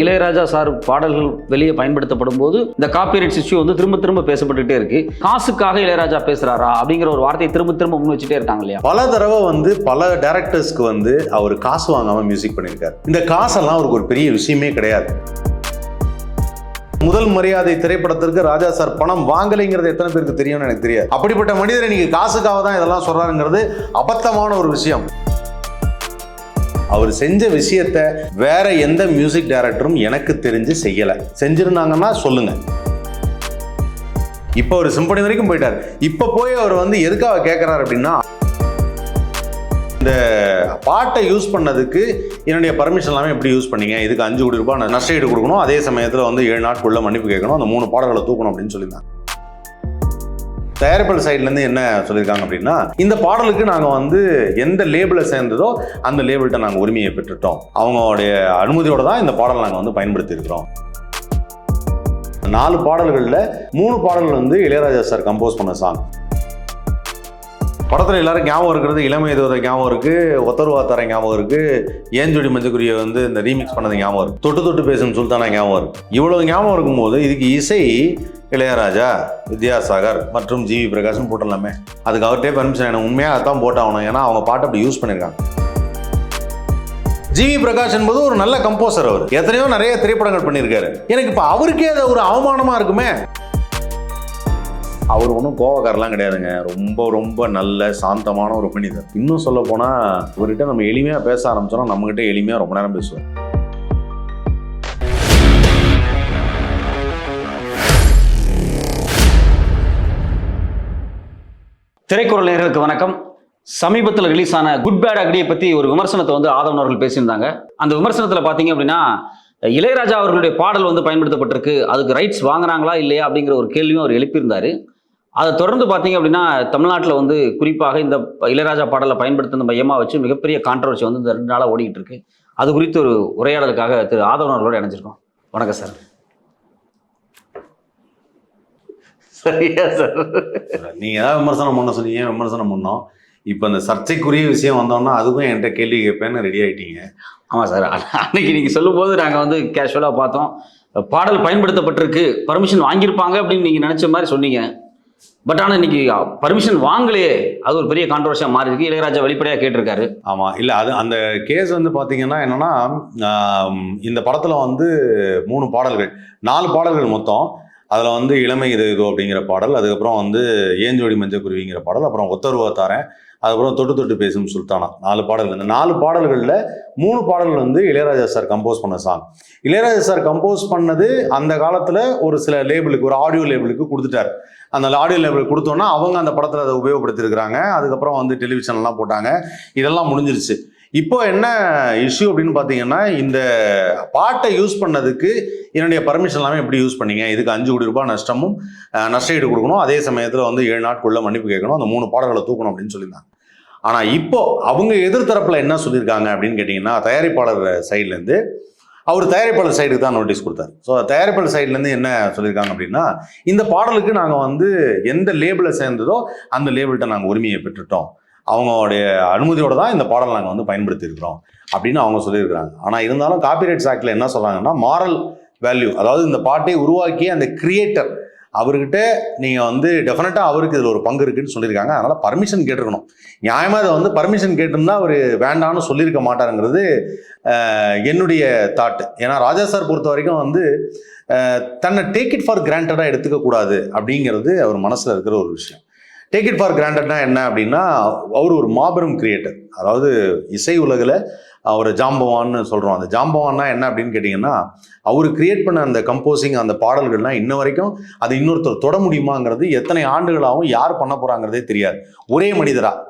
Ilaiyaraaja sir பாடல்கள் வெளியே பயன்படுத்தப்படும் போது இந்த காப்பிரைட்ஸ் இஷ்யூ வந்து திரும்ப திரும்ப பேசப்பட்டுட்டே இருக்கு. காசுக்காக இளையராஜா பேசுறாரா அப்படிங்கிற ஒரு வார்த்தையை திரும்ப திரும்ப முன் வச்சுட்டே இருக்காங்க இல்லையா? பல தடவை வந்து பல டேரக்டர்ஸ்க்கு வந்து அவர் காசு வாங்காம மியூசிக் பண்ணியிருக்காரு. இந்த காசெல்லாம் அவருக்கு ஒரு பெரிய விஷயமே கிடையாது. முதல் மரியாதை திரைப்படத்திற்கு ராஜா சார் பணம் வாங்கலைங்கிறது எத்தனை பேருக்கு தெரியும்னு எனக்கு தெரியாது. அப்படிப்பட்ட மனிதரை நீங்க காசுக்காக தான் இதெல்லாம் சொல்றாருங்கிறது அபத்தமான ஒரு விஷயம். அவர் செஞ்ச விஷயத்த வேற எந்த மியூசிக் டைரக்டரும் எனக்கு தெரிஞ்சு செய்யல. செஞ்சிருந்தாங்கன்னா சொல்லுங்க. இப்போ அவர் சிம்பனி வரைக்கும் போயிட்டார். இப்போ போய் அவர் வந்து எதுக்காக கேட்குறாரு அப்படின்னா இந்த பாட்டை யூஸ் பண்ணதுக்கு என்னுடைய பர்மிஷன் எல்லாமே எப்படி யூஸ் பண்ணீங்க? இதுக்கு அஞ்சு கோடி ரூபாய் நஷ்ட நஷ்டஈடு கொடுக்கணும். அதே சமயத்தில் வந்து ஏழு நாட்குள்ள மன்னிப்பு கேட்கணும். அந்த மூணு பாடல்களை தூக்கணும் அப்படின்னு சொல்லியிருந்தாங்க. தயாரிப்பாளர் சைட்லேருந்து என்ன சொல்லியிருக்காங்க அப்படின்னா இந்த பாடலுக்கு நாங்கள் வந்து எந்த லேபிளை சேர்ந்ததோ அந்த லேபிள்கிட்ட நாங்கள் உரிமையை பெற்றுட்டோம். அவங்களுடைய அனுமதியோட தான் இந்த பாடலை நாங்கள் வந்து பயன்படுத்தியிருக்கிறோம். நாலு பாடல்களில் மூணு பாடல்கள் வந்து இளையராஜா சார் கம்போஸ் பண்ண சாங் படத்தில் எல்லாரும் ஞாபகம் இருக்கிறது இளமை இதுவரை ஞாபகம் இருக்குது ஒத்தருவா தர ஞாபகம் இருக்குது ஏஞ்சொடி மஞ்சக்குரிய வந்து இந்த ரீமிக்ஸ் பண்ணது ஞாபகம் இருக்குது தொட்டு தொட்டு பேசும் சுல்தானா ஞாபகம் இருக்குது இவ்வளவு ஞாபகம் இருக்கும்போது இதுக்கு இசை இளையராஜா வித்யாசாகர் மற்றும் ஜிவி பிரகாஷ்னு போட்டலாமே அதுக்கு அவர்கிட்டே பர்மிஷன் எனக்கு உண்மையாக அதான் போட்டாகணும். ஏன்னா அவங்க பாட்டை அப்படி யூஸ் பண்ணியிருக்காங்க. ஜிவி பிரகாஷ் என்பது ஒரு நல்ல கம்போசர் அவர். எத்தனையோ நிறைய திரைப்படங்கள் பண்ணியிருக்காரு. எனக்கு இப்போ அவருக்கே அது ஒரு அவமானமா இருக்குமே. அவர் ஒன்றும் கோவக்காரலாம் கிடையாதுங்க. ரொம்ப ரொம்ப நல்ல சாந்தமான ஒரு மனிதர். இன்னும் சொல்ல போனால் இவர்கிட்ட நம்ம எளிமையாக பேச ஆரம்பிச்சோம்னா நம்மகிட்ட எளிமையாக ரொம்ப நேரம் பேசுவோம். திரைக்குறள் நேர்களுக்கு வணக்கம். சமீபத்தில் ரிலீஸ் ஆன குட் பேட் அக்டியை பற்றி ஒரு விமர்சனத்தை வந்து ஆதவன் அவர்கள் பேசியிருந்தாங்க. அந்த விமர்சனத்தில் பார்த்தீங்க அப்படின்னா இளையராஜா அவர்களுடைய பாடல் வந்து பயன்படுத்தப்பட்டிருக்கு. அதுக்கு ரைட்ஸ் வாங்குறாங்களா இல்லையா அப்படிங்கிற ஒரு கேள்வியும் அவர் எழுப்பியிருந்தாரு. அதை தொடர்ந்து பார்த்தீங்க அப்படின்னா தமிழ்நாட்டில் வந்து குறிப்பாக இந்த இளையராஜா பாடலை பயன்படுத்தின மையமாக வச்சு மிகப்பெரிய கான்ட்ரவர்சி வந்து இந்த ரெண்டு நாளாக ஓடிக்கிட்டு இருக்கு. அது குறித்து ஒரு உரையாடலுக்காக திரு ஆதவன் அவர்களோட இணைஞ்சிருக்கோம். வணக்கம் சார். சரியா சார். நீங்கள் ஏதாவது விமர்சனம் பண்ண சொன்னீங்க விமர்சனம் பண்ணோம். இப்போ இந்த சர்ச்சைக்குரிய விஷயம் வந்தோம்னா அதுக்கும் என்கிட்ட கேள்வி கேட்பேன்னு ரெடி ஆயிட்டீங்க. ஆமாம் சார் அன்னைக்கு நீங்கள் சொல்லும்போது நாங்கள் வந்து கேஷுவலாக பார்த்தோம். பாடல் பயன்படுத்தப்பட்டிருக்கு பர்மிஷன் வாங்கியிருப்பாங்க அப்படின்னு நீங்கள் நினச்ச மாதிரி சொன்னீங்க. பட் ஆனால் இன்னைக்கு பர்மிஷன் வாங்கலையே. அது ஒரு பெரிய கான்ட்ரவர்ஷியாக மாறி இருக்கு. இளையராஜா வெளிப்படையாக கேட்டிருக்காரு. ஆமாம் இல்லை அது அந்த கேஸ் வந்து பார்த்தீங்கன்னா என்னன்னா இந்த படத்தில் வந்து மூணு பாடல்கள் நாலு பாடல்கள் மொத்தம். அதில் வந்து இளமை இது இதோ அப்படிங்கிற பாடல் அதுக்கப்புறம் வந்து ஏஞ்சோடி மஞ்சக்குருவிங்கிற பாடல் அப்புறம் ஒத்தருவா தாரேன் அதுக்கப்புறம் தொட்டு தொட்டு பேசும் சுல்தானா நாலு பாடல்கள். இந்த நாலு பாடல்களில் மூணு பாடல்கள் வந்து இளையராஜா சார் கம்போஸ் பண்ண சாங் இளையராஜா சார் கம்போஸ் பண்ணது அந்த காலத்தில் ஒரு சில லேபிளுக்கு ஒரு ஆடியோ லேபிளுக்கு கொடுத்துட்டார். அந்த ஆடியோ லேபிள் கொடுத்தோன்னா அவங்க அந்த படத்தில் அதை உபயோகப்படுத்தியிருக்கிறாங்க. அதுக்கப்புறம் வந்து டெலிவிஷன்லாம் போட்டாங்க. இதெல்லாம் முடிஞ்சிருச்சு. இப்போ என்ன இஷ்யூ அப்படின்னு பார்த்தீங்கன்னா இந்த பாட்டை யூஸ் பண்ணதுக்கு என்னுடைய பர்மிஷன் எல்லாமே எப்படி யூஸ் பண்ணீங்க? இதுக்கு அஞ்சு கோடி ரூபாய் நஷ்டமும் நஷ்டஈடு கொடுக்கணும். அதே சமயத்தில் வந்து ஏழு நாட்குள்ள மன்னிப்பு கேட்கணும். அந்த மூணு பாடல்களை தூக்கணும் அப்படின்னு சொல்லியிருந்தாங்க. ஆனால் இப்போ அவங்க எதிர்த்தரப்பில் என்ன சொல்லியிருக்காங்க அப்படின்னு கேட்டிங்கன்னா தயாரிப்பாளர் சைட்லேருந்து அவர் தயாரிப்பாளர் சைடுக்கு தான் நோட்டீஸ் கொடுத்தார். ஸோ தயாரிப்பாளர் சைட்லேருந்து என்ன சொல்லியிருக்காங்க அப்படின்னா இந்த பாடலுக்கு நாங்கள் வந்து எந்த லேபிளை சேர்ந்ததோ அந்த லேபிள்கிட்ட நாங்கள் உரிமையை பெற்றுட்டோம். அவங்களுடைய அனுமதியோடு தான் இந்த பாடல் நாங்கள் வந்து பயன்படுத்தியிருக்கிறோம் அப்படின்னு அவங்க சொல்லியிருக்கிறாங்க. ஆனால் இருந்தாலும் காப்பிரைட்ஸ் ஆக்டில் என்ன சொல்கிறாங்கன்னா மாரல் வேல்யூ அதாவது இந்த பாட்டை உருவாக்கிய அந்த கிரியேட்டர் அவர்கிட்ட நீங்கள் வந்து டெஃபினட்டாக அவருக்கு இதில் ஒரு பங்கு இருக்குன்னு சொல்லியிருக்காங்க. அதனால் பர்மிஷன் கேட்டிருக்கணும். நியாயமாக இதை வந்து பர்மிஷன் கேட்டிருந்தா அவர் வேண்டான்னு சொல்லியிருக்க மாட்டாருங்கிறது என்னுடைய தாட்டு ஏன்னா ராஜா சார் பொறுத்த வரைக்கும் வந்து தன்னை டேக் இட் ஃபார் கிராண்டடாக எடுத்துக்கக்கூடாது அப்படிங்கிறது அவர் மனசில் இருக்கிற ஒரு விஷயம். டேக் இட் ஃபார் கிராண்டட்னா என்ன அப்படின்னா அவர் ஒரு மாபெரும் கிரியேட்டர் அதாவது இசை உலகில் அவர் ஜாம்பவான்னு சொல்கிறோம் அந்த ஜாம்பவான்னா என்ன அப்படின்னு கேட்டிங்கன்னா அவர் கிரியேட் பண்ண அந்த கம்போசிங் அந்த பாடல்கள்லாம் இன்ன வரைக்கும் அது இன்னொருத்தர் தொட முடியுமாங்கிறது எத்தனை ஆண்டுகளாகவும் யார் பண்ண போகிறாங்கிறதே தெரியாது. ஒரே மனிதராக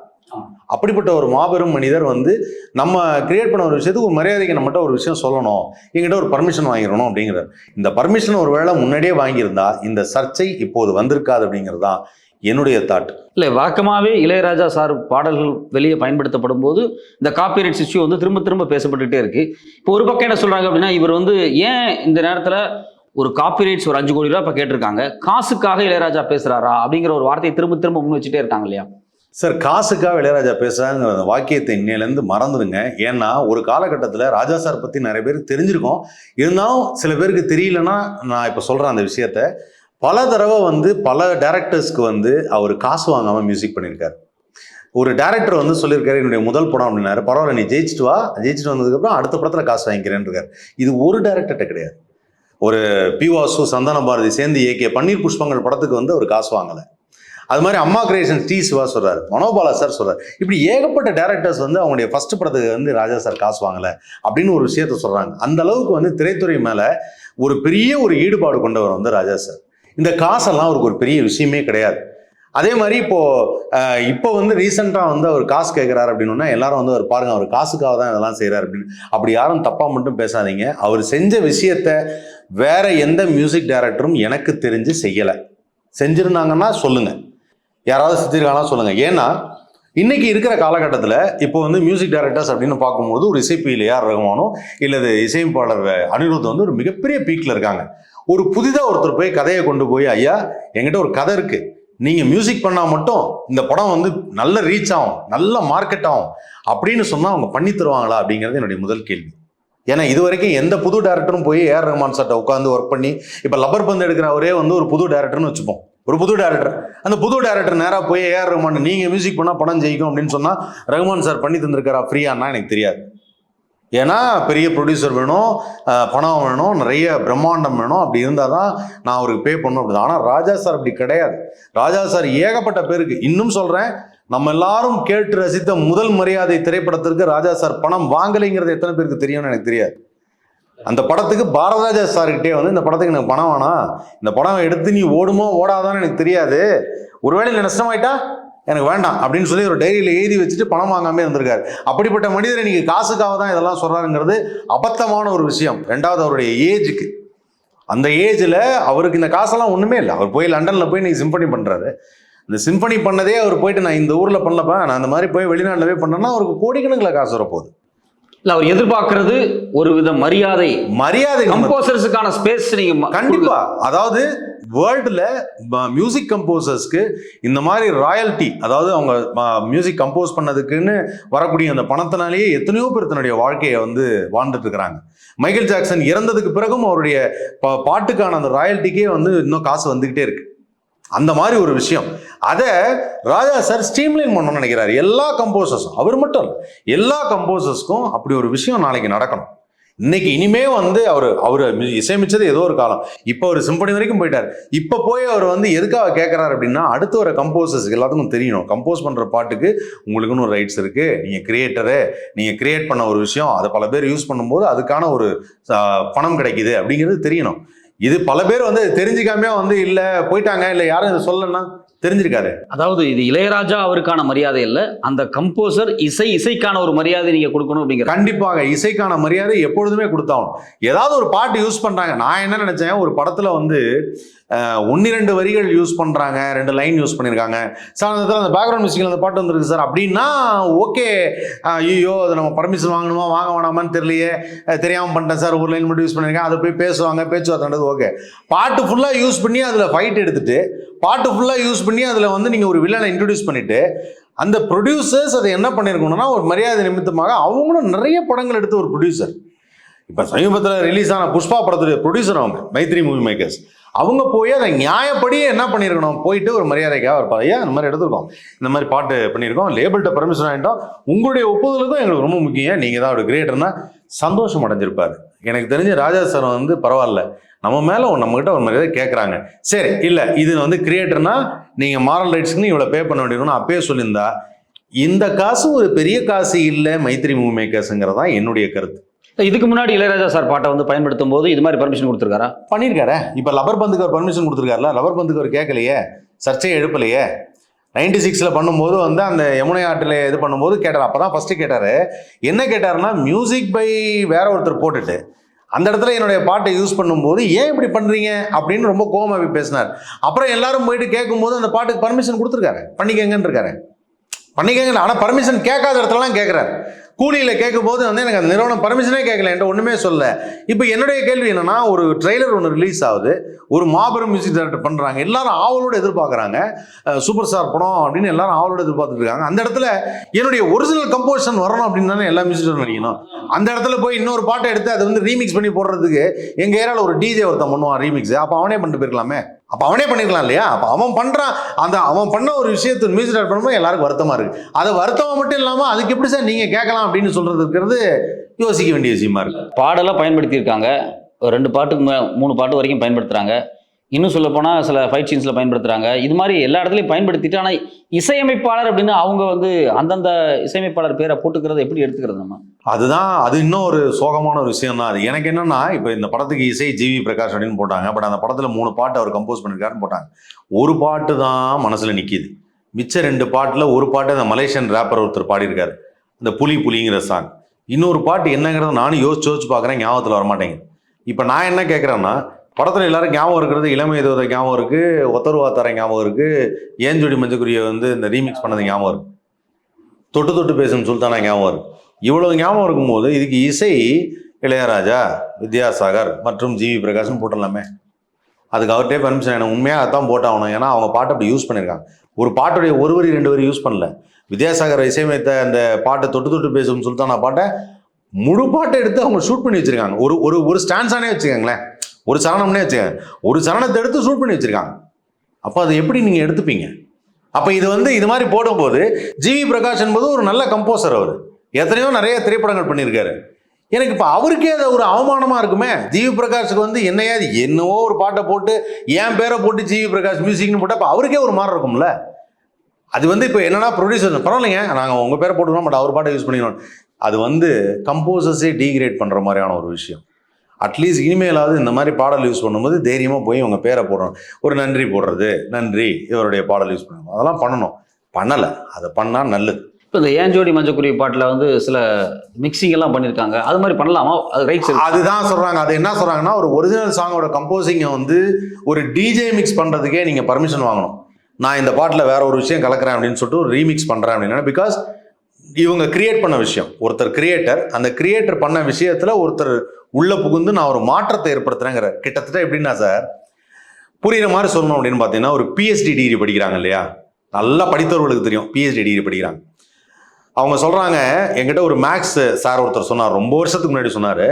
அப்படிப்பட்ட ஒரு மாபெரும் மனிதர் வந்து நம்ம கிரியேட் பண்ண ஒரு விஷயத்துக்கு ஒரு மரியாதைக்கு நம்மகிட்ட ஒரு விஷயம் சொல்லணும். எங்கிட்ட ஒரு பர்மிஷன் வாங்கிடணும் அப்படிங்கிறார். இந்த பர்மிஷன் ஒரு வேளை முன்னாடியே வாங்கியிருந்தா இந்த சர்ச்சை இப்போது வந்திருக்காது அப்படிங்கிறது தான் என்னுடைய தாட் இல்லை வழக்கமாகவே இளையராஜா சார் பாடல்கள் வெளியே பயன்படுத்தப்படும் போது இந்த காப்பிரைட்ஸ் இஷ்யூ வந்து திரும்ப திரும்ப பேசப்பட்டுட்டே இருக்கு. இப்போ ஒரு பக்கம் என்ன சொல்றாங்க அப்படின்னா இவர் வந்து ஏன் இந்த நேரத்தில் ஒரு காப்பிரைட்ஸ் ஒரு அஞ்சு கோடி ரூபாய் இப்போ கேட்டிருக்காங்க? காசுக்காக இளையராஜா பேசுறாரா? அப்படிங்கிற ஒரு வார்த்தையை திரும்ப திரும்ப முன் வச்சுட்டே இருக்காங்க இல்லையா? சார் காசுக்காக இளையராஜா பேசுறாங்கிற அந்த வாக்கியத்தை இன்னையிலேருந்து மறந்துடுங்க. ஏன்னா ஒரு காலகட்டத்தில் ராஜா சார் பற்றி நிறைய பேருக்கு தெரிஞ்சிருக்கும். இருந்தாலும் சில பேருக்கு தெரியலன்னா நான் இப்போ சொல்கிறேன் அந்த விஷயத்த. பல தடவை வந்து பல டேரக்டர்ஸ்க்கு வந்து அவர் காசு வாங்காமல் மியூசிக் பண்ணியிருக்காரு. ஒரு டேரக்டர் வந்து சொல்லியிருக்காரு என்னுடைய முதல் படம் அப்படின்னாரு. பரவாயில்ல நீ ஜெயிச்சிட்டு வா. ஜெயிச்சிட்டு வந்ததுக்கப்புறம் அடுத்த படத்தில் காசு வாங்கிக்கிறேன்னு இருக்காரு இது ஒரு டேரக்டர்கிட்ட கிடையாது. ஒரு பி வாசு சந்தான பாரதி சேர்ந்து இயக்கிய பன்னீர் புஷ்பங்கள் படத்துக்கு வந்து அவர் காசு வாங்கலை. அது மாதிரி அம்மா கிரியேஷன் டி சிவா சொல்கிறார் மனோபாலா சார் சொல்கிறார் இப்படி ஏகப்பட்ட டேரக்டர்ஸ் வந்து அவங்களுடைய ஃபர்ஸ்ட் படத்துக்கு வந்து ராஜா சார் காசு வாங்கலை அப்படின்னு ஒரு விஷயத்த சொல்கிறாங்க அந்த அளவுக்கு வந்து திரைத்துறை மேலே ஒரு பெரிய ஒரு ஈடுபாடு கொண்டவர் வந்து ராஜா சார். இந்த காசெல்லாம் அவருக்கு ஒரு பெரிய விஷயமே கிடையாது. அதே மாதிரி இப்போ இப்போ வந்து ரீசெண்டாக வந்து அவர் காசு கேட்குறாரு அப்படின்னா எல்லாரும் வந்து அவர் பாருங்க அவர் காசுக்காக தான் இதெல்லாம் செய்கிறார் அப்படின்னு. அப்படி யாரும் தப்பாக மட்டும் பேசாதீங்க. அவர் செஞ்ச விஷயத்த வேற எந்த மியூசிக் டைரக்டரும் எனக்கு தெரிஞ்சு செய்யலை. செஞ்சிருந்தாங்கன்னா சொல்லுங்க. யாராவது செஞ்சிருக்காங்கன்னா சொல்லுங்க. ஏன்னா இன்னைக்கு இருக்கிற காலகட்டத்தில் இப்போ வந்து மியூசிக் டைரக்டர்ஸ் அப்படின்னு பார்க்கும்போது ஒரு இசைப்பியில் ஏஆர் ரகுமானோ இல்லது இசையமைப்பாளர் அனிருத் வந்து ஒரு மிகப்பெரிய பீக்கில் இருக்காங்க. ஒரு புதிதாக ஒருத்தர் போய் கதையை கொண்டு போய் ஐயா என்கிட்ட ஒரு கதை இருக்கு. நீங்கள் மியூசிக் பண்ணால் மட்டும் இந்த படம் வந்து நல்ல ரீச் ஆகும் நல்ல மார்க்கெட் ஆகும். அப்படின்னு சொன்னால் அவங்க பண்ணி தருவாங்களா அப்படிங்கிறது என்னுடைய முதல் கேள்வி. ஏன்னா இது வரைக்கும் எந்த புது டேரக்டரும் போய் ஏஆர் ரஹ்மான் சார்ட்ட உட்காந்து ஒர்க் பண்ணி இப்போ லப்பர் பந்து எடுக்கிறவரே வந்து ஒரு புது டேரக்டர்னு வச்சுப்போம். ஒரு புது டேரக்டர் அந்த புது டேரக்டர் நேராக போய் ஏஆர் ரஹ்மான் நீங்கள் மியூசிக் பண்ணால் படம் ஜெயிக்கும் அப்படின்னு சொன்னால் ரஹ்மான் சார் பண்ணி தந்திருக்காரா ஃப்ரீயானா எனக்கு தெரியாது. ஏன்னா பெரிய ப்ரொடியூசர் வேணும் பணம் வேணும் நிறைய பிரம்மாண்டம் வேணும். அப்படி இருந்தால் தான் நான் அவருக்கு பே பண்ணணும் அப்படி ஆனால் ராஜா சார் அப்படி கிடையாது. ராஜா சார் ஏகப்பட்ட பேருக்கு இன்னும் சொல்கிறேன் நம்ம எல்லாரும் கேட்டு ரசித்த முதல் மரியாதை திரைப்படத்திற்கு ராஜா சார் பணம் வாங்கலைங்கிறது எத்தனை பேருக்கு தெரியும்னு எனக்கு தெரியாது. அந்த படத்துக்கு பாரதராஜா சார்கிட்டே வந்து இந்த படத்துக்கு எனக்கு பணம் வேணாம். இந்த படம் எடுத்து நீ ஓடுமோ ஓடாதான்னு எனக்கு தெரியாது. ஒருவேளை நஷ்டமாயிட்டா? எனக்கு வேண்டாம் அப்படின்னு சொல்லி ஒரு டைரியில் எழுதி வச்சுட்டு பணம் வாங்காமே இருந்திருக்காரு. அப்படிப்பட்ட மனிதரை நீங்கள் காசுக்காக தான் இதெல்லாம் சொல்கிறாருங்கிறது அபத்தமான ஒரு விஷயம். ரெண்டாவது அவருடைய ஏஜுக்கு. அந்த ஏஜில் அவருக்கு இந்த காசெல்லாம் ஒன்றுமே இல்லை. அவர் போய் லண்டனில் போய் நீங்கள் சிம்பனி பண்ணுறாரு இந்த சிம்பனி பண்ணதே அவர் போயிட்டு நான் இந்த ஊரில் பண்ணலப்பா நான் அந்த மாதிரி போய் வெளிநாட்டில் போய் பண்ணேன்னா அவருக்கு கோடிக்கணக்கில் காசு வரப்போகுது. இல்ல அவர் எதிர்பார்க்கிறது ஒரு வித மரியாதை மரியாதை கம்போசர்ஸுக்கான ஸ்பேஸ் நீங்க கண்டிப்பா. அதாவது வேர்ல்டுல மியூசிக் கம்போசர்ஸ்க்கு இந்த மாதிரி ராயல்ட்டி அதாவது அவங்க மியூசிக் கம்போஸ் பண்ணதுக்குன்னு வரக்கூடிய அந்த பணத்தினாலேயே எத்தனையோ பேர் தன்னுடைய வாழ்க்கையை வந்து வாழ்ந்துட்டு இருக்கிறாங்க மைக்கேல் ஜாக்சன் இறந்ததுக்கு பிறகும் அவருடைய பாட்டுக்கான அந்த ராயல்ட்டிக்கே வந்து இன்னும் காசு வந்துகிட்டே இருக்கு. அந்த மாதிரி ஒரு விஷயம். அதை ராஜா சார் ஸ்ட்ரீம்லைன் பண்ணணும்னு நினைக்கிறாரு. எல்லா கம்போசர்ஸும் அவர் மட்டும் இல்லை. எல்லா கம்போசர்ஸ்க்கும் அப்படி ஒரு விஷயம் நாளைக்கு நடக்கணும். இன்னைக்கு இனிமே வந்து அவர் அவர் இசையமைச்சது ஏதோ ஒரு காலம். இப்போ அவர் சிம்பனி வரைக்கும் போயிட்டார். இப்போ போய் அவர் வந்து எதுக்காக கேட்குறாரு அப்படின்னா அடுத்து வர கம்போசர்ஸ் எல்லாத்துக்கும் தெரியணும். கம்போஸ் பண்ணுற பாட்டுக்கு உங்களுக்குன்னு ஒரு ரைட்ஸ் இருக்குது நீங்கள் கிரியேட்டரு நீங்கள் கிரியேட் பண்ண ஒரு விஷயம். அதை பல பேர் யூஸ் பண்ணும்போது அதுக்கான ஒரு பணம் கிடைக்குது அப்படிங்கிறது தெரியணும். இது பல பேர் வந்து தெரிஞ்சுக்காம வந்து இல்லை போயிட்டாங்க இல்லை யாரும் இதை சொல்லலைன்னா? தெரிஞ்சிருக்காரு. அதாவது இது இளையராஜா அவருக்கான மரியாதை இல்ல அந்த கம்போசர் இசை இசைக்கான ஒரு மரியாதை நீங்க கொடுக்கணும் அப்படிங்கிற கண்டிப்பாக இசைக்கான மரியாதை எப்பொழுதுமே கொடுத்தாகணும். ஏதாவது ஒரு பாட்டு யூஸ் பண்றாங்க. நான் என்ன நினைச்சேன் ஒரு படத்துல வந்து அஹ், ஒன்னிரண்டு வரிகள் யூஸ் பண்றாங்க ரெண்டு லைன் யூஸ் பண்ணியிருக்காங்க சார் அந்த இடத்துல அந்த பேக்ரவுண்ட் மியூசிக்கில் அந்த பாட்டு வந்திருக்கு சார். அப்படின்னா ஓகே. ஐயோ அது நம்ம பர்மிஷன் வாங்கணுமா வாங்க வேணாமான்னு தெரியலையே. அஹ், தெரியாம பண்ணிட்டேன் சார். ஒரு லைன் மட்டும் யூஸ் பண்ணியிருக்கேன் அதை போய் பேசுவாங்க பேச்சுவார்த்தை ஓகே. பாட்டு ஃபுல்லாக யூஸ் பண்ணி அதில் ஃபைட் எடுத்துட்டு பாட்டு ஃபுல்லாக யூஸ் பண்ணி அதில் வந்து நீங்கள் ஒரு வில்லனை இன்ட்ரடியூஸ் பண்ணிட்டு அந்த ப்ரொடியூசர்ஸ் அதை என்ன பண்ணியிருக்கணும்னா ஒரு மரியாதை நிமித்தமாக அவங்களும் நிறைய படங்கள் எடுத்த ஒரு ப்ரொடியூசர் இப்போ சமீபத்தில் ரிலீஸ் ஆன புஷ்பா படத்துடைய ப்ரொடியூசர் அவங்க மைத்ரி மூவி மேக்கர்ஸ் அவங்க போய் அதை நியாயப்படியே என்ன பண்ணியிருக்கணும் போயிட்டு ஒரு மரியாதைக்காக இருப்பாங்க ஐயா இந்த மாதிரி எடுத்திருக்கோம். இந்த மாதிரி பாட்டு பண்ணியிருக்கோம் லேபிள்கிட்ட பர்மிஷன் ஆகிட்டோம் உங்களுடைய ஒப்புதலுக்கும் எங்களுக்கு ரொம்ப முக்கியம். நீங்கள் தான் ஒரு கிரியேட்டர்னா சந்தோஷம் அடைஞ்சிருப்பார். எனக்கு தெரிஞ்ச ராஜா சார் வந்து பரவாயில்ல. நம்ம மேலே நம்மகிட்ட ஒரு மரியாதை கேட்குறாங்க சரி இல்லை இது வந்து கிரியேட்டர்னா நீங்கள் மாரல் ரைட்ஸ்க்குன்னு இவ்வளோ பே பண்ண வேண்டியதுன்னு அப்பயே சொல்லியிருந்தா இந்த காசு ஒரு பெரிய காசு இல்லை மைத்ரி மூவி மேக்கர்ஸுங்கிறது தான் என்னுடைய கருத்து. இதுக்கு முன்னாடி இளையராஜா சார் பாட்டை வந்து பயன்படுத்தும் போது இது மாதிரி பர்மிஷன் கொடுத்துருக்காரா? பண்ணியிருக்காரு இப்போ லப்பர் பந்துக்கு அவர் பர்மிஷன் கொடுத்துருக்காருல? லப்பர் பந்துக்கு அவர் கேட்கலையே சர்ச்சையை எழுப்பலையே? நைன்டி சிக்ஸில் பண்ணும்போது வந்து அந்த யமுனை ஆற்றில் இது பண்ணும்போது கேட்டார். அப்போ தான் ஃபஸ்ட்டு கேட்டார். என்ன கேட்டாருன்னா மியூசிக் பை வேற ஒருத்தர் போட்டுட்டு அந்த இடத்துல என்னுடைய பாட்டை யூஸ் பண்ணும்போது ஏன் இப்படி பண்ணுறீங்க அப்படின்னு ரொம்ப கோவமாக பேசினார். அப்புறம் எல்லாரும் போயிட்டு கேட்கும்போது அந்த பாட்டுக்கு பர்மிஷன் கொடுத்துருக்காரு. பண்ணிக்கங்கன்னு இருக்காரு பண்ணிக்கங்க ஆனால் பர்மிஷன் கேட்காத இடத்துலலாம் கேட்குறாரு. கூலியில கேட்கும்போது வந்து எனக்கு அந்த நிறுவனம் பர்மிஷனே கேட்கல என்கிட்ட ஒன்றுமே சொல்ல இப்போ என்னுடைய கேள்வி என்னென்னா ஒரு ட்ரெய்லர் ஒன்று ரிலீஸ் ஆகுது. ஒரு மாபெரும் மியூசிக் டைரக்டர் பண்ணுறாங்க எல்லாரும் ஆவலோடு எதிர்பார்க்குறாங்க. சூப்பர் ஸ்டார் படம் அப்படின்னு எல்லாரும் ஆவலோடு எதிர்பார்த்துட்டு இருக்காங்க. அந்த இடத்துல என்னுடைய ஒரிஜினல் கம்போசிஷன் வரணும் அப்படின்னு தானே எல்லா மியூசிக் நினைக்கணும். அந்த இடத்துல போய் இன்னொரு பாட்டை எடுத்து அதை வந்து ரீமிக்ஸ் பண்ணி போடுறதுக்கு எங்கள் ஏரியாவில் ஒரு டிஜே ஒருத்தன் பண்ணுவான் ரீமிக்ஸ் அப்போ அவனே பண்ணிட்டு போயிருக்கலாமே? அப்போ அவனே பண்ணிருக்கலாம் இல்லையா? அப்போ அவன் பண்ணுறான் அந்த அவன் பண்ண ஒரு விஷயத்தை மியூசிக் பண்ணும்போது எல்லாருக்கும் வருத்தமாக இருக்கு. அது வருத்தம் மட்டும் இல்லாமல் அதுக்கு எப்படி சார் நீங்கள் கேட்கலாம் அப்படின்னு சொல்றது இருக்கிறது யோசிக்க வேண்டிய விஷயமா இருக்கு. பாடெல்லாம் பயன்படுத்தியிருக்காங்க. ஒரு ரெண்டு பாட்டுக்கு மே- மூணு பாட்டு வரைக்கும் பயன்படுத்துகிறாங்க இன்னும் சொல்ல போனால் சில ஃபைட் சீன்ஸில் பயன்படுத்துகிறாங்க இது மாதிரி எல்லா இடத்துலையும் பயன்படுத்திட்டு ஆனால் இசையமைப்பாளர் அப்படின்னு அவங்க வந்து அந்தந்த இசையமைப்பாளர் பேரை போட்டுக்கிறது எப்படி எடுத்துக்கிறது நம்ம? அதுதான் அது இன்னும் ஒரு சோகமான ஒரு விஷயம் தான் அது எனக்கு என்னன்னா இப்போ இந்த படத்துக்கு இசை ஜிவி பிரகாஷ் அப்படின்னு போட்டாங்க. பட் அந்த படத்தில் மூணு பாட்டு அவர் கம்போஸ் பண்ணியிருக்காருன்னு போட்டாங்க. ஒரு பாட்டு தான் மனசில் நிற்கிது மிச்ச ரெண்டு பாட்டில் ஒரு பாட்டு அந்த மலேசியன் ரேப்பர் ஒருத்தர் பாடியிருக்காரு. இந்த புலி புலிங்கிற சாங் இன்னொரு பாட்டு என்னங்கிறத நானும் யோசிச்சு யோசிச்சு பார்க்குறேன். ஞாபகத்தில் வரமாட்டேங்குது இப்போ நான் என்ன கேட்குறேன்னா படத்தில் எல்லாரும் ஞாபகம் இருக்கிறது இளமை தேவதை ஞாபகம் இருக்குது ஒத்தருவா தர ஞாபகம் இருக்குது ஏஞ்சொடி மஞ்சக்குரிய வந்து இந்த ரீமிக்ஸ் பண்ணது ஞாபகம் இருக்குது தொட்டு தொட்டு பேசும் சுல்தானா ஞாபகம் இருக்குது இவ்வளவு ஞாபகம் இருக்கும்போது இதுக்கு இசை இளையராஜா வித்யாசாகர் மற்றும் ஜிவி பிரகாஷ்னு போட்டுடலாமே. அதுக்கு அவர்கிட்டே பர்மிஷன் எனக்கு உண்மையாக அதான் போட்டாகணும். ஏன்னா அவங்க பாட்டை அப்படி யூஸ் பண்ணியிருக்காங்க. ஒரு பாட்டுடைய ஒரு வரி ரெண்டு வரி யூஸ் பண்ணல. வித்யாசாகர் இசையமைத்த அந்த பாட்டை தொட்டு தொட்டு பேசும் சுல்தானா பாட்டை முழு பாட்டை எடுத்து அவங்க ஷூட் பண்ணி வச்சிருக்காங்க. ஒரு ஒரு ஒரு ஸ்டான்ஸானே வச்சுக்கோங்களேன். ஒரு சரணம்னே வச்சுக்கோங்க. ஒரு சரணத்தை எடுத்து ஷூட் பண்ணி வச்சிருக்காங்க. அப்போ அதை எப்படி நீங்கள் எடுத்துப்பீங்க? அப்போ இது வந்து இது மாதிரி போடும்போது ஜிவி பிரகாஷ் என்பது ஒரு நல்ல கம்போசர் அவர். எத்தனையோ நிறைய திரைப்படங்கள் பண்ணியிருக்காரு. எனக்கு இப்போ அவருக்கே அது ஒரு அவமானமாக இருக்குமே? ஜிவி பிரகாஷுக்கு வந்து என்னையா என்னவோ ஒரு பாட்டை போட்டு என் பேரை போட்டு ஜிவி பிரகாஷ் மியூசிக்னு போட்டால் இப்போ அவருக்கே ஒரு மாதிரி இருக்கும்ல? அது வந்து இப்போ என்னன்னா ப்ரொடியூசர் பரவாயில்லைங்க நாங்கள் உங்கள் பேரை போட்டுக்கிறோம் பட் அவர் பாட்டை யூஸ் பண்ணிக்கணும். அது வந்து கம்போசர்ஸே டீக்ரேட் பண்ணுற மாதிரியான ஒரு விஷயம். அட்லீஸ்ட் இனிமேலாவது இந்த மாதிரி பாடல் யூஸ் பண்ணும்போது தைரியமாக போய் உங்கள் பேரை போடணும். ஒரு நன்றி போடுறது நன்றி இவருடைய பாடல் யூஸ் பண்ணணும். அதெல்லாம் பண்ணணும். பண்ணலை. அதை பண்ணால் நல்லது. இப்போ இந்த ஏஞ்சோடி மஞ்சக்குரிய பாட்டில் வந்து சில மிக்சிங் எல்லாம் பண்ணியிருக்காங்க அது மாதிரி பண்ணலாமா? அது ரைட்ஸ் அதுதான் சொல்கிறாங்க அது என்ன சொல்கிறாங்கன்னா ஒரு ஒரிஜினல் சாங்கோட கம்போசிங்கை வந்து ஒரு டிஜே மிக்ஸ் பண்ணுறதுக்கே நீங்கள் பர்மிஷன் வாங்கணும். நான் இந்த பாட்டில் வேற ஒரு விஷயம் கலக்குறேன் அப்படின்னு சொல்லிட்டு ஒரு ரீமிக்ஸ் பண்ணுறேன் அப்படின்னா. பிகாஸ் இவங்க கிரியேட் பண்ண விஷயம். ஒருத்தர் கிரியேட்டர் அந்த கிரியேட்டர் பண்ண விஷயத்துல ஒருத்தர் உள்ள புகுந்து நான் ஒரு மாற்றத்தை ஏற்படுத்துறேங்கிற கிட்டத்தட்ட எப்படின்னா சார் புரியுற மாதிரி சொல்லணும் அப்படின்னு பார்த்தீங்கன்னா ஒரு பிஎஸ்டி டிகிரி படிக்கிறாங்க இல்லையா? நல்லா படித்தவர்களுக்கு தெரியும். பிஎஸ்டி டிகிரி படிக்கிறாங்க. அவங்க சொல்கிறாங்க என்கிட்ட ஒரு மேக்ஸ் சார் ஒருத்தர் சொன்னார் ரொம்ப வருஷத்துக்கு முன்னாடி சொன்னார்.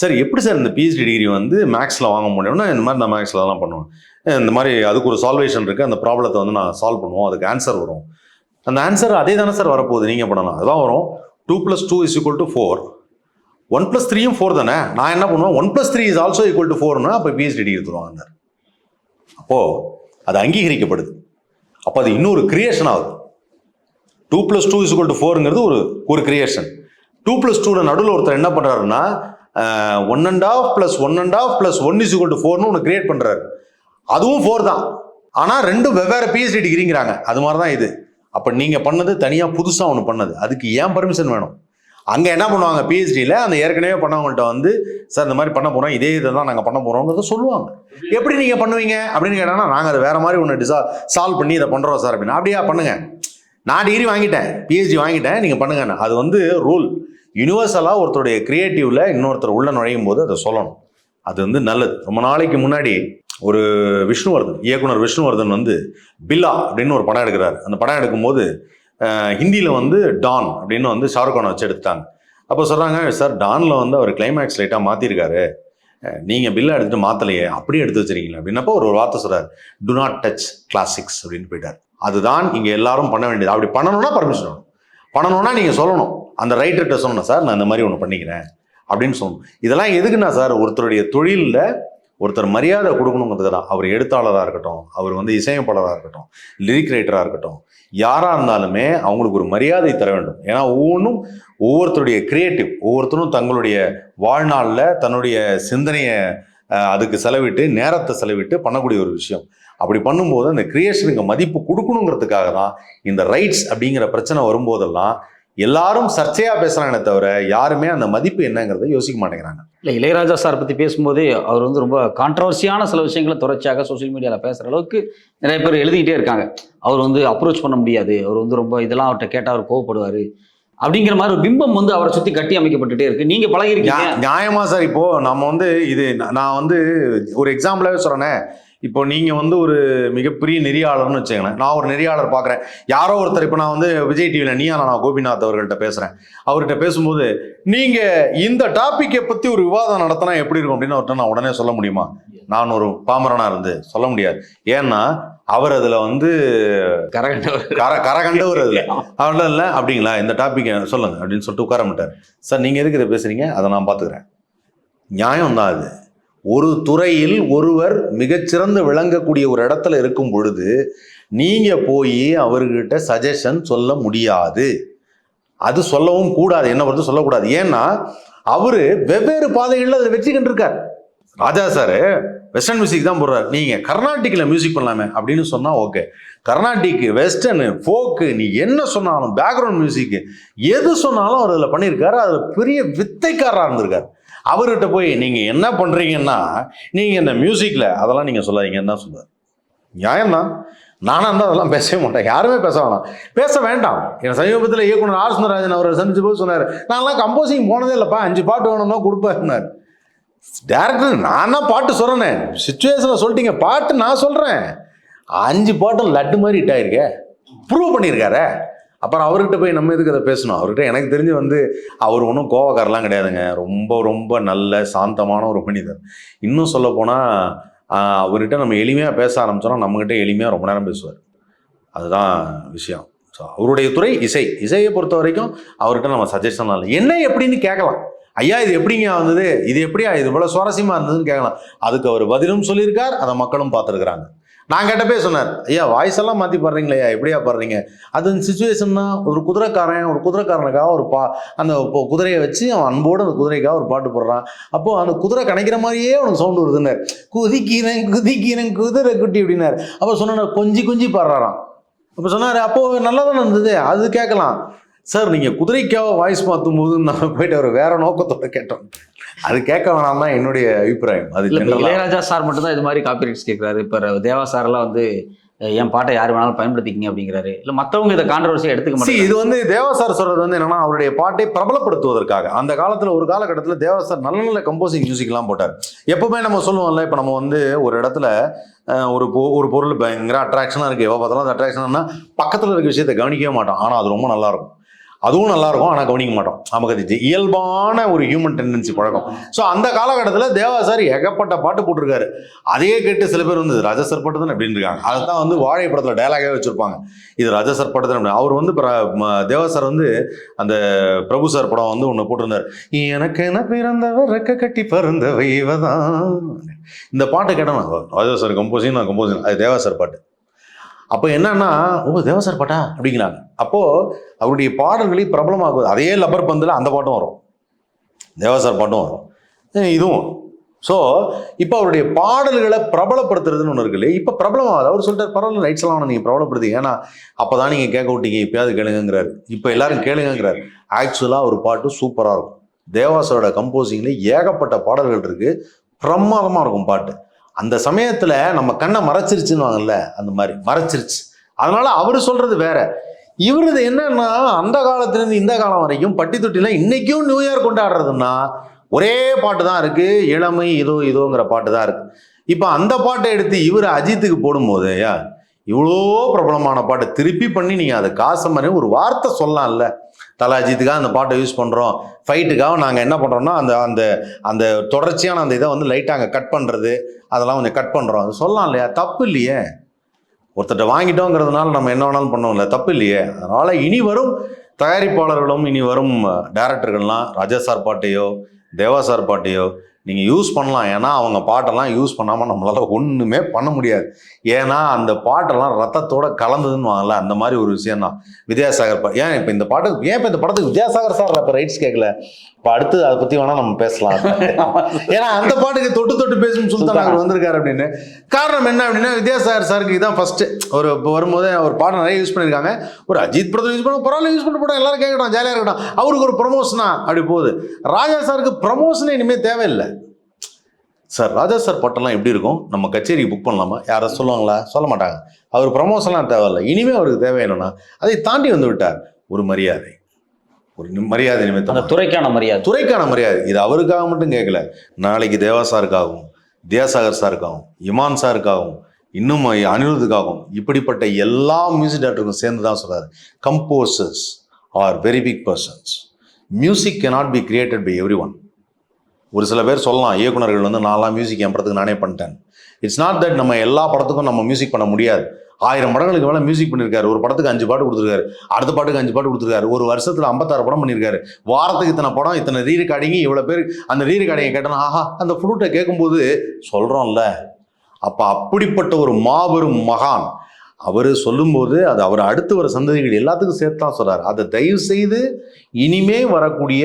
சார் எப்படி சார் இந்த பிஹெச்டி டிகிரி வந்து மேக்ஸில் வாங்க முடியும்னா இந்த மாதிரி நான் மேக்ஸில் தான் பண்ணுவேன். இந்த மாதிரி அதுக்கு ஒரு சால்வேஷன் இருக்குது அந்த ப்ராப்ளத்தை வந்து நான் சால்வ் பண்ணுவோம் அதுக்கு ஆன்சர் வரும். அந்த ஆன்சர் அதே தானே சார் வரப்போகுது நீங்கள் பண்ணலாம். அதான் வரும். Two plus two is equal to four one plus த்ரீயும் ஃபோர் தானே? நான் என்ன பண்ணுவேன்? One plus three is also equal to ஃபோர்னா அப்போ பிஹெச்டி டிகிரி தருவாங்க அப்போது அது அங்கீகரிக்கப்படுது. அப்போ அது இன்னொரு கிரியேஷன் ஆகுது. Two plus two is to ஃபோருங்கிறது ஒரு ஒரு கிரியேஷன் டூ ப்ளஸ் டூவில் நடுவில் ஒருத்தர் என்ன பண்ணுறாருன்னா one and half plus one and half plus one is to ஃபோர்னு ஒன்று கிரியேட் பண்ணுறாரு அதுவும் ஃபோர் தான். ஆனால் ரெண்டும் வெவ்வேறு பிஹெச்டி டிகிரிங்கிறாங்க அது மாதிரி தான் இது. அப்போ நீங்கள் பண்ணது தனியாக புதுசாக ஒன்று பண்ணது. அதுக்கு ஏன் பர்மிஷன் வேணும்? அங்கே என்ன பண்ணுவாங்க பிஹெச்டியில் அந்த ஏற்கனவே பண்ணவங்கள்ட்ட வந்து சார் இந்த மாதிரி பண்ண போகிறோம் இதே இதை தான் நாங்கள் பண்ண போகிறோங்கிறத சொல்லுவாங்க. எப்படி நீங்கள் பண்ணுவீங்க? அப்படின்னு கேட்டாங்கன்னா நாங்கள் அதை வேறு மாதிரி ஒன்று டிசா சால்வ் பண்ணி இதை பண்ணுறோம் சார். அப்படின்னா அப்படியா பண்ணுங்கள் நான் டிகிரி வாங்கிட்டேன் பிஹெச்டி வாங்கிட்டேன் நீங்கள் பண்ணுங்கண்ணா அது வந்து ரூல் யூனிவர்சலாக ஒருத்தருடைய க்ரியேட்டிவில் இன்னொருத்தர் உள்ளே நுழையும் போது அதை சொல்லணும். அது வந்து நல்லது. ரொம்ப நாளைக்கு முன்னாடி ஒரு விஷ்ணுவர்தன் இயக்குனர் விஷ்ணுவர்தன் வந்து பில்லா அப்படின்னு ஒரு படம் எடுக்கிறார். அந்த படம் எடுக்கும்போது ஹிந்தியில் வந்து டான் அப்படின்னு வந்து ஷாருக் கானை வச்சு எடுத்தாங்க அப்போ சொல்கிறாங்க சார் டானில் வந்து அவர் கிளைமேக்ஸ் லைட்டாக மாற்றிருக்காரு நீங்கள் பில்லை எடுத்துட்டு மாற்றலையே அப்படியே எடுத்து வச்சுருக்கீங்களா அப்படின்னப்போ ஒரு வார்த்தை சொல்கிறார் டு நாட் டச் கிளாசிக்ஸ் அப்படின்னு போயிட்டார். அதுதான் இங்கே எல்லாரும் பண்ண வேண்டியது. அப்படி பண்ணணும்னா பர்மிஷன் வேணும். பண்ணணும்னா நீங்கள் சொல்லணும். அந்த ரைட்டர்கிட்ட சொல்லணும் சார் நான் இந்த மாதிரி ஒன்று பண்ணிக்கிறேன். அப்படின்னு சொல்லணும். இதெல்லாம் எதுக்குன்னா சார் ஒருத்தருடைய தொழிலில் ஒருத்தர் மரியாதை கொடுக்கணுங்கிறது தான். அவர் எழுத்தாளராக இருக்கட்டும் அவர் வந்து இசையமைப்பாளராக இருக்கட்டும் லிரிக் ரைட்டராக இருக்கட்டும் யாராக இருந்தாலுமே அவங்களுக்கு ஒரு மரியாதை தர வேண்டும். ஏன்னா ஒவ்வொன்றும் ஒவ்வொருத்தருடைய கிரியேட்டிவ் ஒவ்வொருத்தரும் தங்களுடைய வாழ்நாளில் தன்னுடைய சிந்தனையை அதுக்கு செலவிட்டு நேரத்தை செலவிட்டு பண்ணக்கூடிய ஒரு விஷயம். அப்படி பண்ணும்போது அந்த கிரியேஷனுக்கு மதிப்பு கொடுக்கணுங்கிறதுக்காக தான் இந்த ரைட்ஸ் அப்படிங்கிற பிரச்சனை வரும்போதெல்லாம் எல்லாரும் சர்ச்சையா பேசுறாங்களே தவிர யாருமே அந்த மதிப்பு என்னங்கிறத யோசிக்க மாட்டேங்கிறாங்க. இல்லை இளையராஜா சார் பற்றி பேசும்போதே அவர் வந்து ரொம்ப கான்ட்ரவர்சியான சில விஷயங்களை தொடர்ச்சியாக சோஷியல் மீடியாவில் பேசுகிற அளவுக்கு நிறைய பேர் எழுதிக்கிட்டே இருக்காங்க. அவர் வந்து அப்ரோச் பண்ண முடியாது. அவர் வந்து ரொம்ப இதெல்லாம் அவர்கிட்ட கேட்டால் அவர் கோவப்படுவார். அப்படிங்கிற மாதிரி ஒரு பிம்பம் வந்து அவரை சுத்தி கட்டி அமைக்கப்பட்டுட்டே இருக்கு. நீங்க பழகிருக்கீங்க. நியா- நியாயமா சார் இப்போ நம்ம வந்து இது நான் வந்து ஒரு எக்ஸாம்பிளாவே சொல்றேனே. இப்போ நீங்க வந்து ஒரு மிகப்பெரிய நெறியாளர்னு வச்சுக்கங்களேன். நான் ஒரு நெறியாளர் பார்க்குறேன் யாரோ ஒருத்தர் இப்போ நான் வந்து விஜய் டிவியில் நீயா நான் கோபிநாத் அவர்கள்ட்ட பேசுறேன். அவர்கிட்ட பேசும்போது நீங்க இந்த டாப்பிக்கை பத்தி ஒரு விவாதம் நடத்தினா எப்படி இருக்கும்? அப்படின்னு அவர்கிட்ட நான் உடனே சொல்ல முடியுமா? நான் ஒரு பாமரனா இருந்து சொல்ல முடியாது. ஏன்னா அவர் அதுல வந்து கரகண்டவர். கர கரகண்டவர் அதுல. அவர்ல இல்லை அப்படிங்களா? இந்த டாபிக் சொல்லுங்க. அப்படின்னு சொல்லிட்டு உட்கார மாட்டார். சார் நீங்க எதுக்கு இதை பேசுறீங்க? அதை நான் பார்த்துக்கிறேன் நியாயம் தான் அது. ஒரு துறையில் ஒருவர் மிகச்சிறந்து விளங்கக்கூடிய ஒரு இடத்துல இருக்கும் பொழுது நீங்கள் போய் அவர்கிட்ட சஜஷன் சொல்ல முடியாது. அது சொல்லவும் கூடாது. என்ன பொறுத்து சொல்லக்கூடாது. ஏன்னா அவர் வெவ்வேறு பாதைகளில் அதில் வெற்றி கண்டிருக்கார். ராஜா சார் வெஸ்டர்ன் மியூசிக் தான் போடுறாரு. நீங்கள் கர்நாடிக்கில் மியூசிக் பண்ணலாமே அப்படின்னு சொன்னால் ஓகே கர்நாட்டிக்கு வெஸ்டர்னு ஃபோக்கு நீ என்ன சொன்னாலும் பேக்ரவுண்ட் மியூசிக்கு எது சொன்னாலும் அவர் அதில் பண்ணியிருக்காரு. அதில் பெரிய வித்தைக்காரராக இருந்திருக்காரு. அவர்கிட்ட போய் நீங்கள் என்ன பண்ணுறீங்கன்னா நீங்கள் இந்த மியூசிக்கில் அதெல்லாம் நீங்கள் சொல்லாதீங்கன்னு தான் சொல்லுவார். நியாயம்தான். நானாக இருந்தால் அதெல்லாம் பேசவே மாட்டேன். யாருமே பேச வேணாம். பேச வேண்டாம். என் சமீபத்தில் இயக்குனர் ஆர். சுந்தரராஜன் அவரை சந்திச்சு போது சொன்னார் நான்லாம் கம்போசிங் போனதே இல்லைப்பா. அஞ்சு பாட்டு வேணும்னா கொடுப்பாருன்னார் டேரக்டர் நான் தான் பாட்டு சொல்கிறேனே சுச்சுவேஷனில் சொல்லிட்டீங்க. பாட்டு நான் சொல்கிறேன் அஞ்சு பாட்டும் லட்டு மாதிரி ஹிட் ப்ரூவ் பண்ணியிருக்காரு. அப்புறம் அவர்கிட்ட போய் நம்ம எதுக்கு அதை பேசணும்? அவர்கிட்ட எனக்கு தெரிஞ்சு வந்து அவர் ஒன்றும் கோவக்காரலாம் கிடையாதுங்க. ரொம்ப ரொம்ப நல்ல சாந்தமான ஒரு மனிதர். இன்னும் சொல்ல போனால் அவர்கிட்ட நம்ம எளிமையாக பேச ஆரம்பிச்சோன்னா நம்மகிட்ட எளிமையாக ரொம்ப நேரம் பேசுவார். அதுதான் விஷயம். ஸோ அவருடைய துறை இசை. இசையை பொறுத்த வரைக்கும் அவர்கிட்ட நம்ம சஜஷன் இல்லை. என்ன எப்படின்னு கேட்கலாம். ஐயா இது எப்படிங்க வந்தது? இது எப்படியா? இது இவ்வளோ சுவாரஸ்யமாக இருந்ததுன்னு கேட்கலாம். அதுக்கு அவர் பதிலும் சொல்லியிருக்கார். அதை மக்களும் பார்த்துருக்குறாங்க. நான் கேட்டப்பே சொன்னார் ஐயா வாய்ஸ் எல்லாம் மாற்றி பாடுறீங்களே ஐயா எப்படியா பாடுறீங்க? அது சுச்சுவேஷன்னா ஒரு குதிரைக்காரன் ஒரு குதிரைக்காரனுக்காக ஒரு பா அந்த இப்போ குதிரையை வச்சு அவன் அன்போடு அந்த குதிரைக்காக ஒரு பாட்டு போடுறான். அப்போ அந்த குதிரை கணக்கிற மாதிரியே அவனுக்கு சவுண்டு வருதுன்னார். குதிக்கிறேன் குதிக்கிறேன் குதிரை குட்டி அப்படின்னாரு. அப்போ சொன்னார் கொஞ்சி கொஞ்சி பாடுறாராம். அப்போ சொன்னார் அப்போ நல்லா தானே இருந்தது அது கேட்கலாம். சார் நீங்கள் குதிரைக்காக வாய்ஸ் மாற்றும் போது நான் போயிட்டு அவர் வேற நோக்கத்தோட கேட்டோம். அது கேட்க வேணாம் தான் என்னுடைய அபிப்பிராயம். அது. இளையராஜா சார் மட்டும் தான் இது மாதிரி காப்பிரைட்ஸ் கேட்கிறாரு இப்ப தேவா சார் எல்லாம் வந்து என் பாட்டை யார் வேணாலும் பயன்படுத்திக்கிங்க அப்படிங்கிறாரு. இல்ல மத்தவங்க இதை கான்ட்ரவர்சியா எடுத்துக்க மாட்டாங்க இது வந்து தேவா சார் சொல்றது வந்து என்னன்னா அவருடைய பாட்டை பிரபலப்படுத்துவதற்காக. அந்த காலத்துல ஒரு காலகட்டத்தில் தேவா சார் நல்ல நல்ல கம்போசிங் மியூசிக்லாம் போட்டார். எப்பவுமே நம்ம சொல்லுவோம்ல இப்போ நம்ம வந்து ஒரு இடத்துல ஒரு பொ- ஒரு பொருள் பயங்கர அட்ராக்ஷனாக இருக்கு. எவ்வளோ பார்த்தாலும் அந்த அட்ராக்ஷன்னா பக்கத்தில் இருக்க விஷயத்தை கவனிக்கவே மாட்டோம். ஆனால் அது ரொம்ப நல்லா இருக்கும். அதுவும் நல்லா இருக்கும் ஆனால் கவனிக்க மாட்டோம். நமக்கு அது இயல்பான ஒரு ஹியூமன் டெண்டன்சி பழக்கம். ஸோ அந்த காலகட்டத்தில் தேவா சார் ஏகப்பட்ட பாட்டு போட்டிருக்காரு. அதையே கேட்டு சில பேர் வந்து ராஜா சார் பாட்டு தான் அப்படின்னு இருக்காங்க. அதுதான் வந்து வாழை படத்தில் டயலாகவே வச்சுருப்பாங்க. இது ராஜா சார் பாட்டு தானே அவர் வந்து பிர- ம- தேவா சார் வந்து அந்த பிரபு சார் படம் வந்து ஒன்று போட்டிருந்தார். எனக்கு என்ன பிறந்தவர் ரெக்க கட்டி பறந்தவை இவதான் இந்த பாட்டு கேட்டேன் ராஜா சார் கம்போசிங் நான் கம்போசிங் அது தேவா சார் பாட்டு. அப்போ என்னன்னா ஓ தேவசர் சார் பாட்டா? அப்படிங்கிறாங்க. அப்போது அவருடைய பாடல்களே பிரபலமாகுது அதே லப்பர் பந்தில் அந்த பாட்டும் வரும். தேவசர் சார் பாட்டும் வரும். இதுவும். ஸோ இப்போ அவருடைய பாடல்களை பிரபலப்படுத்துறதுன்னு ஒன்று இருக்குல்ல இப்போ பிரபலமாகுது. அவர் சொல்லிட்டார் பரவாயில்ல ரைட்ஸ் எல்லாம் நீங்கள் பிரபலப்படுத்தி ஏன்னா அப்போ தான் நீங்கள் கேட்க விட்டீங்க இப்போயாவது கேளுங்கிறாரு இப்போ எல்லாரும் கேளுங்கிறாரு ஆக்சுவலாக ஒரு பாட்டு சூப்பராக இருக்கும். தேவாசரோட கம்போசிங்கில் ஏகப்பட்ட பாடல்கள் இருக்குது பிரமாதமாக இருக்கும் பாட்டு. அந்த சமயத்தில் நம்ம கண்ணை மறைச்சிருச்சுன்னு அந்த மாதிரி. மறைச்சிருச்சு. அதனால அவர் சொல்றது வேற. இவரது என்னன்னா அந்த காலத்துலேருந்து இந்த காலம் வரைக்கும் பட்டி தொட்டில இன்னைக்கும் நியூ இயர் கொண்டாடுறதுன்னா ஒரே பாட்டு தான் இருக்கு. இளமை இதோ இதோங்கிற பாட்டு தான் இருக்கு. இப்போ அந்த பாட்டை எடுத்து இவர் அஜித்துக்கு போடும்போது ஐயா இவ்வளோ பிரபலமான பாட்டை. திருப்பி பண்ணி நீங்கள் அதை காசு மாதிரி ஒரு வார்த்தை சொல்லலாம்ல. தல அஜித்துக்காக அந்த பாட்டை யூஸ் பண்ணுறோம் ஃபைட்டுக்காக நாங்கள் என்ன பண்ணுறோம்னா அந்த அந்த அந்த தொடர்ச்சியான அந்த இதை வந்து லைட்டாக அங்கே கட் பண்ணுறது அதெல்லாம் கொஞ்சம் கட் பண்ணுறோம் அது சொல்லலாம் இல்லையா? தப்பு இல்லையே. ஒருத்தர்கிட்ட வாங்கிட்டோங்கிறதுனால நம்ம என்ன வேணாலும் பண்ணுவோம்ல தப்பு இல்லையே. அதனால் இனி வரும் தயாரிப்பாளர்களும் இனி வரும் டேரக்டர்கள்லாம் ராஜா சார் பாட்டையோ தேவா சார் பாட்டையோ நீங்கள் யூஸ் பண்ணலாம். ஏன்னா அவங்க பாட்டெல்லாம் யூஸ் பண்ணாமல் நம்மளால் ஒன்றுமே பண்ண முடியாது. ஏன்னா அந்த பாட்டெல்லாம் ரத்தத்தோட கலந்ததுன்னு வாங்கல அந்த மாதிரி ஒரு விஷயம் தான் வித்யாசாகர் பா ஏன் இப்போ இந்த பாட்டுக்கு ஏன் இப்போ இந்த படத்துக்கு வித்யாசாகர் சார் இப்போ ரைட்ஸ் கேட்கல இப்போ அடுத்து அதை பற்றி வேணால் நம்ம பேசலாம். ஏன்னா அந்த பாட்டுக்கு தொட்டு தொட்டு பேசும் சுல்தான் அவர் வந்திருக்காரு அப்படின்னு. காரணம் என்ன அப்படின்னா வித்யாசாகர் சாருக்கு இதான் ஃபர்ஸ்ட் ஒரு இப்போ வரும்போது ஒரு பாடம் நிறைய யூஸ் பண்ணியிருக்காங்க. ஒரு அஜித் படத்தில் யூஸ் பண்ண பரவாயில்ல யூஸ் பண்ண போட்டோம் எல்லாரும் கேட்கட்டும் ஜாலியாக இருக்கட்டும். அவருக்கு ஒரு ப்ரமோஷனா அப்படி போகுது. ராஜா சாருக்கு ப்ரமோஷனே இனிமேல் தேவையில்லை. சார் ராஜா சார் பாட்டெல்லாம் எப்படி இருக்கும்? நம்ம கச்சேரிக்கு புக் பண்ணலாமா? யாராவது சொல்லுவாங்களா? சொல்ல மாட்டாங்க. அவர் ப்ரமோஷன்லாம் தேவையில்லை. இனிமே அவருக்கு தேவை என்னன்னா அதை தாண்டி வந்து விட்டார். ஒரு மரியாதை. ஒரு மரியாதை நிமித்தம் துறைக்கான மரியாதை. துறைக்கான மரியாதை. இது அவருக்காக மட்டும் கேட்கல. நாளைக்கு தேவா சாருக்காகவும் வித்யாசாகர் சாருக்காகவும் இமான் சாருக்காகவும் இன்னும் அனிருத்துக்காகவும் இப்படிப்பட்ட எல்லா மியூசிக் டேரக்டருக்கும் சேர்ந்து தான் சொல்றாரு. Composers are very big persons music cannot be created by everyone ஒரு சில பேர் சொல்லலாம் இயக்குனர்கள் வந்து நான்லாம் மியூசிக் என் படத்துக்கு நானே பண்ணிட்டேன். இட்ஸ் நாட் தட் நம்ம எல்லா படத்துக்கும் நம்ம மியூசிக் பண்ண முடியாது. ஆயிரம் படங்களுக்கு மேலே மியூசிக் பண்ணியிருக்காரு ஒரு படத்துக்கு அஞ்சு பாட்டு கொடுத்துருக்காரு. அடுத்த பாட்டுக்கு அஞ்சு பாட்டு கொடுத்துருக்காரு. ஒரு வருஷத்தில் ஐம்பத்தாறு படம் பண்ணியிருக்காரு வாரத்துக்கு இத்தனை படம் இத்தனை ரீ ரெக்கார்டிங் இவ்வளோ பேர் அந்த ரீ ரெக்கார்டிங்கை கேட்டோன்னா ஆஹா அந்த ஃப்ளூட்டை கேட்கும்போது சொல்கிறோம்ல அப்போ அப்படிப்பட்ட ஒரு மாபெரும் மகான் அவர் சொல்லும்போது அது அவர் அடுத்து வர சந்ததிகள் எல்லாத்துக்கும் சேர்த்து தான் சொல்கிறார் அதை தயவு செய்து இனிமே வரக்கூடிய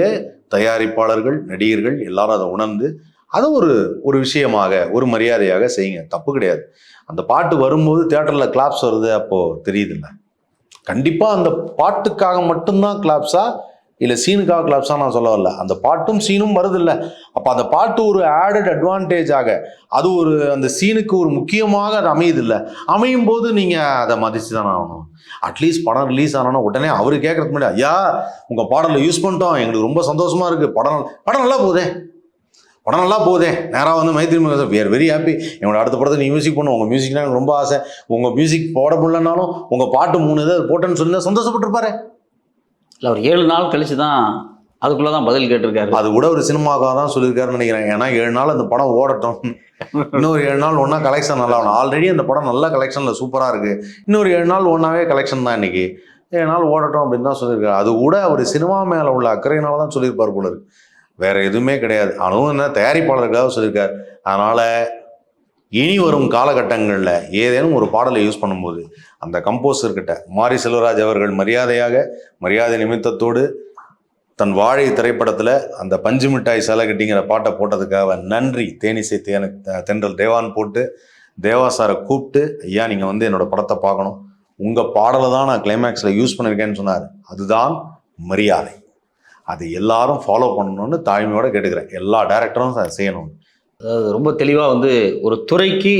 தயாரிப்பாளர்கள் நடிகர்கள் எல்லாரும் அதை உணர்ந்து அதை ஒரு ஒரு விஷயமாக ஒரு மரியாதையாக செய்யுங்க. தப்பு கிடையாது. அந்த பாட்டு வரும்போது தேட்டரில் கிளாப்ஸ் வருது அப்போது தெரியுதுல்ல. கண்டிப்பாக அந்த பாட்டுக்காக மட்டும்தான் கிளாப்ஸாக இல்லை சீனுக்காக கிளப்ஸாக நான் சொல்ல வரல. அந்த பாட்டும் சீனும் வருதில்ல. அப்போ அந்த பாட்டு ஒரு ஆடட் அட்வான்டேஜாக அது ஒரு அந்த சீனுக்கு ஒரு முக்கியமாக அது அமையுது இல்லை அமையும் போது நீங்கள் அதை மதித்து தானே ஆகணும் அட்லீஸ்ட் படம் ரிலீஸ் ஆனோன்னா உடனே அவர் கேட்கறதுக்கு முன்னாடி ஐயா உங்கள் பாடலில் யூஸ் பண்ணிட்டோம். எங்களுக்கு ரொம்ப சந்தோஷமாக இருக்குது படம் படம் நல்லா போகுதே. படம் நல்லா போகுதே. நேராக வந்து மைத்திரி வேர் வெரி ஹாப்பி என்னோட அடுத்த படத்தை நீ மியூசிக் பண்ணும் உங்கள் மியூசிக்னா எனக்கு ரொம்ப ஆசை. உங்கள் மியூசிக் போட முடியலனாலும் உங்கள் பாட்டு மூணு இதை போட்டேன்னு சொல்லி சந்தோஷப்பட்டிருப்பாரு. இல்லை அவர் ஏழு நாள் கழிச்சு தான் அதுக்குள்ளே தான் பதில் கேட்டிருக்காரு. அது கூட ஒரு சினிமாக்காக தான் சொல்லியிருக்காருன்னு நினைக்கிறேன். ஏன்னா ஏழு நாள் அந்த படம் ஓடட்டும். இன்னொரு ஏழு நாள் ஒன்றா கலெக்ஷன் நல்லா ஆகணும். ஆல்ரெடி அந்த படம் நல்ல கலெக்ஷனில் சூப்பராக இருக்குது இன்னொரு ஏழு நாள் ஒன்றாவே கலெக்ஷன் தான் இன்னைக்கு. ஏழு நாள் ஓடட்டும் அப்படின்னு தான் சொல்லியிருக்காரு. அது கூட அவர் சினிமா மேலே உள்ள அக்கறையினால தான் சொல்லியிருப்பார் போல இருக்கு. வேற எதுவுமே கிடையாது. அதுவும் என்ன தயாரிப்பாளருக்காக சொல்லியிருக்காரு. அதனால் இனி வரும் காலகட்டங்களில் ஏதேனும் ஒரு பாடலை யூஸ் பண்ணும்போது அந்த கம்போசர்கிட்ட மாரி செல்வராஜ் அவர்கள் மரியாதையாக மரியாதை நிமித்தத்தோடு தன் வாழை திரைப்படத்தில் அந்த பஞ்சு மிட்டாய் சலகட்டிங்கிற பாட்டை போட்டதுக்காக நன்றி தேனிசை தேன தென்றல் தேவான் போட்டு தேவா சாரை கூப்பிட்டு ஐயா நீங்கள் வந்து என்னோட படத்தை பார்க்கணும். உங்கள் பாடலை தான் நான் கிளைமேக்ஸில் யூஸ் பண்ணியிருக்கேன்னு சொன்னார். அதுதான் மரியாதை. அது எல்லாரும் ஃபாலோ பண்ணணும்னு தாழ்மையோட கேட்டுக்கிறேன். எல்லா டேரக்டரும் செய்யணும். அதாவது ரொம்ப தெளிவாக வந்து ஒரு துறைக்கு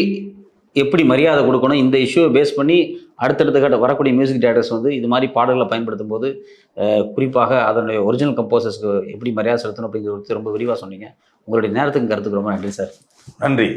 எப்படி மரியாதை கொடுக்கணும் இந்த இஷ்யூவை பேஸ் பண்ணி அடுத்தடுத்த கட்ட வரக்கூடிய மியூசிக் டேரக்டர்ஸ் வந்து இது மாதிரி பாடல்களை பயன்படுத்தும் போது குறிப்பாக அதனுடைய ஒரிஜினல் கம்போசர்ஸ்க்கு எப்படி மரியாதை செலுத்தணும் அப்படிங்கிறது ரொம்ப விரிவாக சொன்னீங்க. உங்களுடைய நேரத்துக்கு கருத்துக்கு ரொம்ப நன்றி சார் நன்றி.